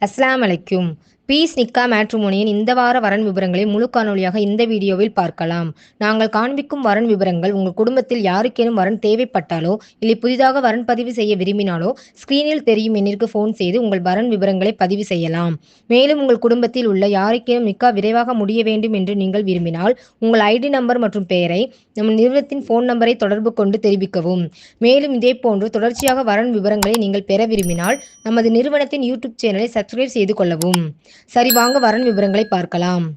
அஸ்லாம் அலைக்கும். பீஸ் நிக்கா மேட்ரிமோனியின் இந்த வார வரன் விவரங்களை முழு காணொலியாக இந்த வீடியோவில் பார்க்கலாம். நாங்கள் காண்பிக்கும் வரன் விவரங்கள் உங்கள் குடும்பத்தில் யாருக்கேனும் வரன் தேவைப்பட்டாலோ இல்லை புதிதாக வரன் பதிவு செய்ய விரும்பினாலோ ஸ்கிரீனில் தெரியும் எண்ணிற்கு ஃபோன் செய்து உங்கள் வரன் விவரங்களை பதிவு செய்யலாம். மேலும் உங்கள் குடும்பத்தில் உள்ள யாருக்கேனும் நிக்கா விரைவாக முடிய வேண்டும் என்று நீங்கள் விரும்பினால் உங்கள் ஐடி நம்பர் மற்றும் பெயரை நம் நிறுவனத்தின் ஃபோன் நம்பரை தொடர்பு கொண்டு தெரிவிக்கவும். மேலும் இதே போன்று தொடர்ச்சியாக வரன் விவரங்களை நீங்கள் பெற விரும்பினால் நமது நிறுவனத்தின் யூடியூப் சேனலை சப்ஸ்கிரைப் செய்து கொள்ளவும். சரி வாங்க வரன் விவரங்களை பார்க்கலாம்.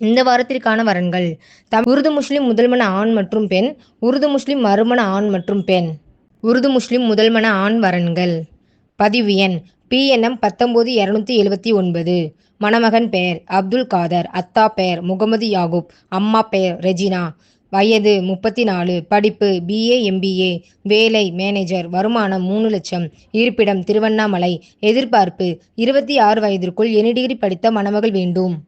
இந்த வாரத்திற்கான வரன்கள். தம் உருது முஸ்லிம் முதல்மன ஆண் மற்றும் பெண் உருது முஸ்லிம் மறுமண ஆண் மற்றும் பெண். உருது முஸ்லிம் முதல்மன ஆண் வரன்கள். பதிவு எண். பிஎன்எம் பத்தொம்போது இரநூத்தி எழுபத்தி ஒன்பது. மணமகன் பெயர் அப்துல் காதர் அத்தா பெயர் முகமது யாகூப் அம்மா பெயர் ரெஜினா. வயது முப்பத்தி நாலு படிப்பு பிஏ எம்பிஏ வேலை மேனேஜர் வருமானம் மூணு லட்சம் இருப்பிடம் திருவண்ணாமலை எதிர்பார்ப்பு இருபத்தி ஆறு வயதிற்குள் எனி டிகிரி படித்த மணமகள் வேண்டும்.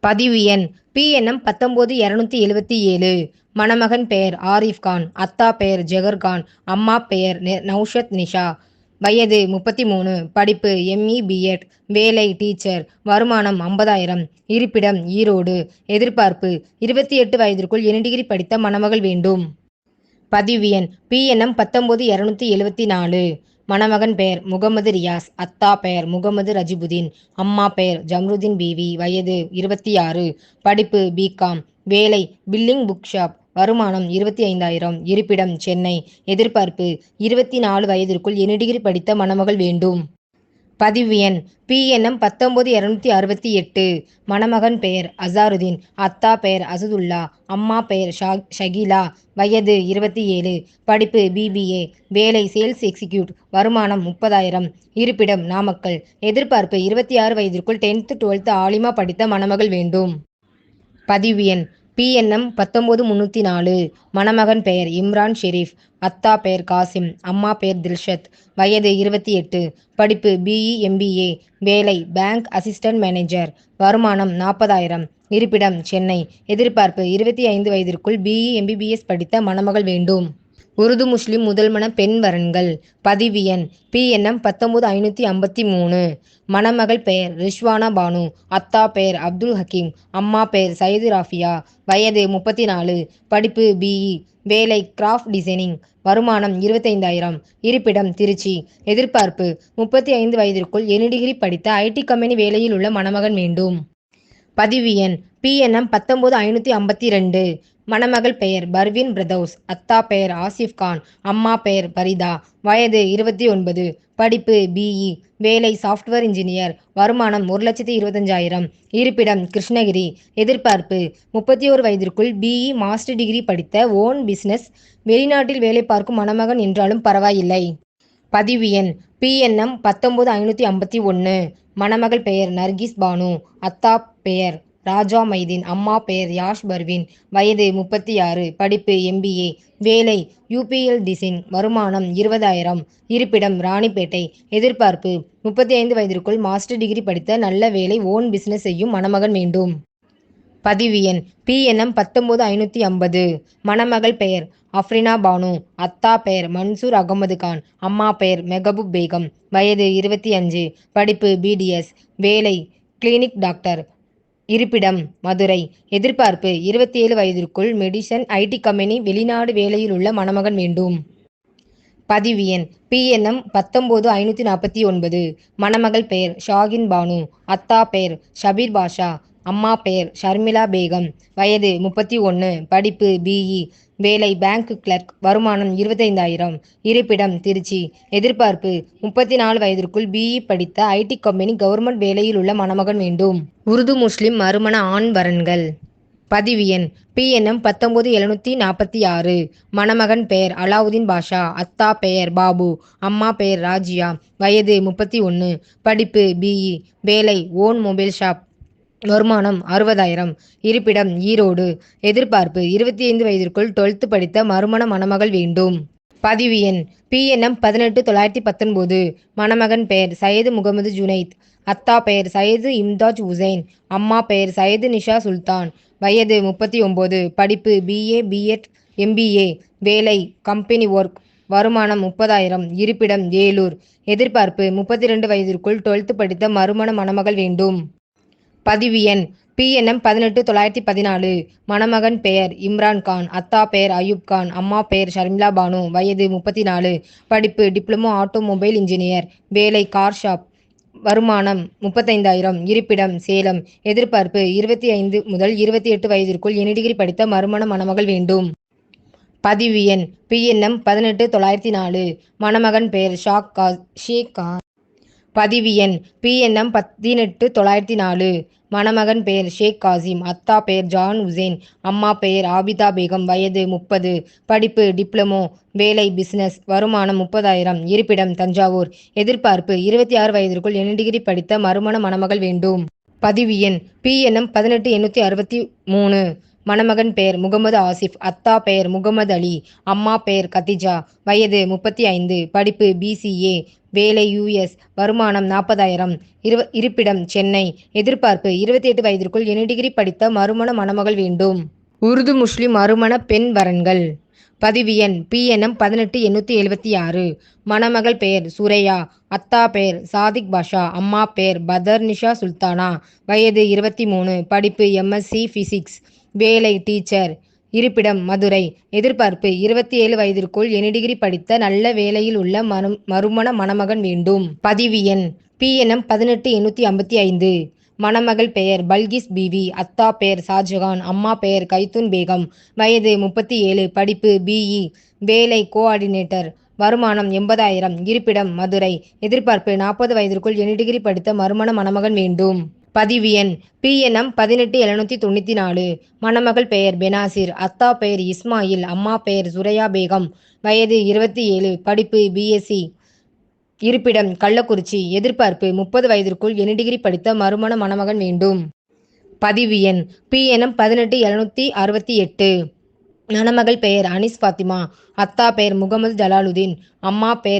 பதிவு எண் பிஎன்எம் பத்தொம்போது இரநூத்தி எழுபத்தி ஏழு. மணமகன் பெயர் ஆரிஃப் கான் அத்தா பெயர் ஜெகர் கான் அம்மா பெயர் நெ- நௌஷத் நிஷா. வயது முப்பத்தி மூணு படிப்பு எம்இ பிஎட் வேலை டீச்சர் வருமானம் ஐம்பதாயிரம் இருப்பிடம் ஈரோடு எதிர்பார்ப்பு இருபத்தி எட்டு வயதிற்குள் எனி டிகிரி படித்த மணமகள் வேண்டும். பதிவு எண் பிஎன்எம் பத்தொம்போது இரநூத்தி எழுபத்தி நாலு. மணமகன் பெயர் முகமது ரியாஸ் அத்தா பெயர் முகமது ரஜிபுதீன் அம்மா பெயர் ஜம்ருதீன் பிவி வயது இருபத்தி ஆறு. படிப்பு பிகாம் வேலை பில்லிங் புக் ஷாப் வருமானம் இருபத்தி ஐந்தாயிரம். இருப்பிடம் சென்னை. எதிர்பார்ப்பு இருபத்தி நாலு வயதிற்குள் எனி டிகிரி படித்த மணமகள் வேண்டும். பதிவு எண் பிஎன்எம் பத்தொம்போது இரநூத்தி அறுபத்தி எட்டு. மணமகன் பெயர் அசாருதீன். அத்தா பெயர் அசதுல்லா. அம்மா பெயர் ஷா ஷகிலா. வயது இருபத்தி ஏழு. படிப்பு பிபிஏ வேலை சேல்ஸ் எக்ஸிக்யூட். வருமானம் முப்பதாயிரம். இருப்பிடம் நாமக்கல். எதிர்பார்ப்பு இருபத்தி ஆறு வயதிற்குள் டென்த்து டுவெல்த்து ஆலிமா படித்த மணமகள் வேண்டும். பதிவு எண் பிஎன்எம் பத்தொம்போது முந்நூற்றி நாலு. மணமகன் பெயர் இம்ரான் ஷெரீஃப் அத்தா பெயர் காசிம். அம்மா பெயர் தில்ஷத். வயது இருபத்தி எட்டு. படிப்பு B E M B A வேலை பேங்க் அசிஸ்டன்ட் மேனேஜர் வருமானம் நாற்பதாயிரம். இருப்பிடம் சென்னை. எதிர்பார்ப்பு இருபத்தி ஐந்து வயதிற்குள் பிஇ எம்பிபிஎஸ் படித்த மணமகள் வேண்டும். உருது முஸ்லிம் முதல்மண பெண் வரன்கள். பதிவு எண் பிஎன்எம் பத்தொம்போது ஐநூற்றி ஐம்பத்தி மூணு. மணமகள் பெயர் ரிஷ்வானா பானு. அத்தா பெயர் அப்துல் ஹக்கீம். அம்மா பெயர் சயது ராஃபியா. வயது முப்பத்தி நாலு படிப்பு பிஇ வேலை கிராஃப்ட் டிசைனிங். வருமானம் இருபத்தைந்தாயிரம். இருப்பிடம் திருச்சி. எதிர்பார்ப்பு. முப்பத்தி ஐந்து வயதிற்குள் எனி டிகிரி படித்த ஐடி கம்பெனி வேலையில் உள்ள மணமகன் வேண்டும் பதிவு எண் பிஎன்எம் பத்தொம்போது ஐநூற்றி ஐம்பத்தி ரெண்டு. மணமகள் பெயர் பர்வின் பிரதௌஸ் அத்தா பெயர் ஆசிஃப் கான் அம்மா பெயர் பரிதா. வயது இருபத்தி ஒன்பது படிப்பு பிஇ வேலை சாஃப்ட்வேர் இன்ஜினியர் வருமானம் ஒரு லட்சத்தி இருபத்தஞ்சாயிரம். இருப்பிடம் கிருஷ்ணகிரி. எதிர்பார்ப்பு முப்பத்தி ஒரு வயதிற்குள் பிஇ மாஸ்டர் டிகிரி படித்த ஓன் பிசினஸ் வெளிநாட்டில் வேலை பார்க்கும் மணமகன் என்றாலும் பரவாயில்லை. பதிவு எண் பிஎன்எம் பத்தொம்போது ஐநூற்றி ஐம்பத்தி ஒன்று மணமகள் பெயர் நர்கிஸ் பானு அத்தா பெயர் ராஜா மைதீன் அம்மா பெயர் யாஷ் பர்வீன் வயது முப்பத்தி ஆறு படிப்பு எம்பிஏ வேலை யூபிஎல் டிசைன் வருமானம் இருபதாயிரம். இருப்பிடம் ராணிப்பேட்டை. எதிர்பார்ப்பு முப்பத்தி ஐந்து வயதிற்குள் மாஸ்டர் டிகிரி படித்த நல்ல வேலை ஓன் பிசினஸ் செய்யும் மணமகன் வேண்டும். பதிவு எண் பிஎன்எம் பத்தொம்போது ஐநூற்றி ஐம்பது. மணமகள் பெயர் அஃப்ரினா பானு. அத்தா பெயர் மன்சூர் அகமது கான். அம்மா பெயர் மெகபூப் பேகம். வயது இருபத்தி அஞ்சு படிப்பு பிடிஎஸ் வேலை கிளினிக் டாக்டர் இருப்பிடம் மதுரை. எதிர்பார்ப்பு இருபத்தி ஏழு வயதிற்குள் மெடிசன் ஐடி கம்பெனி வெளிநாடு வேலையில் உள்ள மணமகன் வேண்டும். பதிவு எண் பிஎன்எம் பத்தொம்போது ஐநூற்றி நாற்பத்தி ஒன்பது. மணமகள் பெயர் ஷாகின் பானு. அத்தா பெயர் ஷபீர் பாஷா. அம்மா பெயர் ஷர்மிளா பேகம். வயது முப்பத்தி ஒன்று படிப்பு பிஇ வேலை பேங்க் கிளர்க் வருமானம் இருபத்தைந்தாயிரம். இருப்பிடம் திருச்சி. எதிர்பார்ப்பு முப்பத்தி நாலு வயதிற்குள் பிஇ படித்த ஐடி கம்பெனி கவர்மெண்ட் வேலையில் உள்ள மணமகன் வேண்டும். உருது முஸ்லிம் மறுமண ஆண் வரன்கள். பதிவு எண் பிஎன்எம் பத்தொம்போது எழுநூற்றி நாற்பத்தி ஆறு. மணமகன் பெயர் அலாவுதீன் பாஷா அத்தா பெயர் பாபு அம்மா பெயர் ராஜியா வயது முப்பத்தி ஒன்று படிப்பு பிஇ வேலை ஓன் மொபைல் ஷாப் வருமானம் அறுபதாயிரம். இருப்பிடம் ஈரோடு. எதிர்பார்ப்பு இருபத்தி ஐந்து வயதிற்குள் டுவெல்த்து படித்த மறுமண மணமகள் வேண்டும். பதிவு எண் பிஎன்எம் பதினெட்டு தொள்ளாயிரத்தி பத்தொன்பது. மணமகன் பெயர் சையது முகமது ஜுனைத். அத்தா பெயர் சையது இம்தாஜ் உசைன். அம்மா பெயர் சையது நிஷா சுல்தான். வயது முப்பத்தி ஒம்பது படிப்பு B A B Ed M B A வேலை கம்பெனி ஒர்க் வருமானம் முப்பதாயிரம். இருப்பிடம் ஏலூர். எதிர்பார்ப்பு முப்பத்தி ரெண்டு வயதிற்குள் டுவெல்த்து படித்த மறுமண மணமகள் வேண்டும். பதிவு எண். பிஎன்எம் பதினெட்டு தொள்ளாயிரத்தி பதினாலு. மணமகன் பெயர் இம்ரான் கான். அத்தா பெயர் அயூப் கான். அம்மா பெயர் ஷர்மிளா பானு. வயது முப்பத்தி நாலு படிப்பு டிப்ளமோ ஆட்டோமொபைல் இன்ஜினியர். வேலை கார் ஷாப். வருமானம் முப்பத்தைந்தாயிரம். இருப்பிடம் சேலம். எதிர்பார்ப்பு இருபத்தி ஐந்து முதல் இருபத்தி எட்டு வயதிற்குள் இனி டிகிரி படித்த மறுமண மணமகள் வேண்டும். பதிவு எண். பிஎன்எம் பதினெட்டு தொள்ளாயிரத்தி நாலு. மணமகன் பெயர் ஷாக் கா ஷேக் கா பதிவு எண். பிஎன்எம் பதினெட்டு தொள்ளாயிரத்தி நாலு. மணமகன் பெயர் ஷேக் காசிம். அத்தா பெயர் ஜான் உசேன். அம்மா பெயர் ஆபிதா பேகம். வயது முப்பது. படிப்பு டிப்ளமோ. வேலை பிசினஸ். வருமானம் முப்பதாயிரம். இருப்பிடம் தஞ்சாவூர். எதிர்பார்ப்பு இருபத்தி ஆறு வயதிற்குள் என் டிகிரி படித்த மறுமண மணமகள் வேண்டும்? பதிவு எண். பிஎன்எம் பதினெட்டு எண்ணூற்றி அறுபத்தி மூணு. மணமகன் பெயர் முகமது ஆசிஃப் அத்தா பெயர் முகமது அலி அம்மா பெயர் கத்திஜா வயது முப்பத்தி ஐந்து படிப்பு பிசிஏ வேலை யுஎஸ் வருமானம் நாற்பதாயிரம் இரு இருப்பிடம் சென்னை எதிர்பார்ப்பு இருபத்தி எட்டு வயதிற்குள் இனி டிகிரி படித்த மறுமண மணமகள் வேண்டும். உருது முஸ்லிம் மறுமண பெண் வரன்கள். பதிவு எண் பிஎன்எம் பதினெட்டு எண்ணூற்றி எழுபத்தி ஆறு. மணமகள் பெயர் சுரையா அத்தா பெயர் சாதிக் பாஷா அம்மா பெயர் பதர்னிஷா சுல்தானா. வயது இருபத்தி மூணு படிப்பு எம்எஸ்சி ஃபிசிக்ஸ் வேலை டீச்சர். இருப்பிடம் மதுரை. எதிர்பார்ப்பு இருபத்தி ஏழு வயதிற்குள் எனி டிகிரி படித்த நல்ல வேலையில் உள்ள மனு மறுமண மணமகன் வேண்டும். பதிவு எண் பிஎன்எம் பதினெட்டு எண்ணூற்றி ஐம்பத்தி ஐந்து. மணமகள் பெயர் பல்கிஸ் பிவி. அத்தா பெயர் ஷாஜகான். அம்மா பெயர் கைத்துன் பேகம். வயது முப்பத்தி ஏழு. படிப்பு பிஇ. வேலை கோஆர்டினேட்டர். வருமானம் எண்பதாயிரம். இருப்பிடம் மதுரை. எதிர்பார்ப்பு நாற்பது வயதிற்குள் எனி டிகிரி படித்த மறுமண மணமகன் வேண்டும். பதிவு எண். பிஎன்எம் பதினெட்டு எழுநூற்றி தொண்ணூற்றி நாலு. மணமகள் பெயர் பெனாசிர். அத்தா பெயர் இஸ்மாயில். அம்மா பெயர் சுரையா பேகம். வயது இருபத்தி ஏழு. படிப்பு பிஎஸ்சி இருப்பிடம் கள்ளக்குறிச்சி. எதிர்பார்ப்பு முப்பது வயதிற்குள் எனி டிகிரி படித்த மறுமண மணமகன் வேண்டும்? பதிவு எண். பிஎன்எம் பதினெட்டு எழுநூற்றி அறுபத்தி எட்டு. மணமகள் பெயர் அனிஸ் ஃபாத்திமா. அத்தா பெயர் முகமது ஜலாலுதீன். அம்மா பெயர்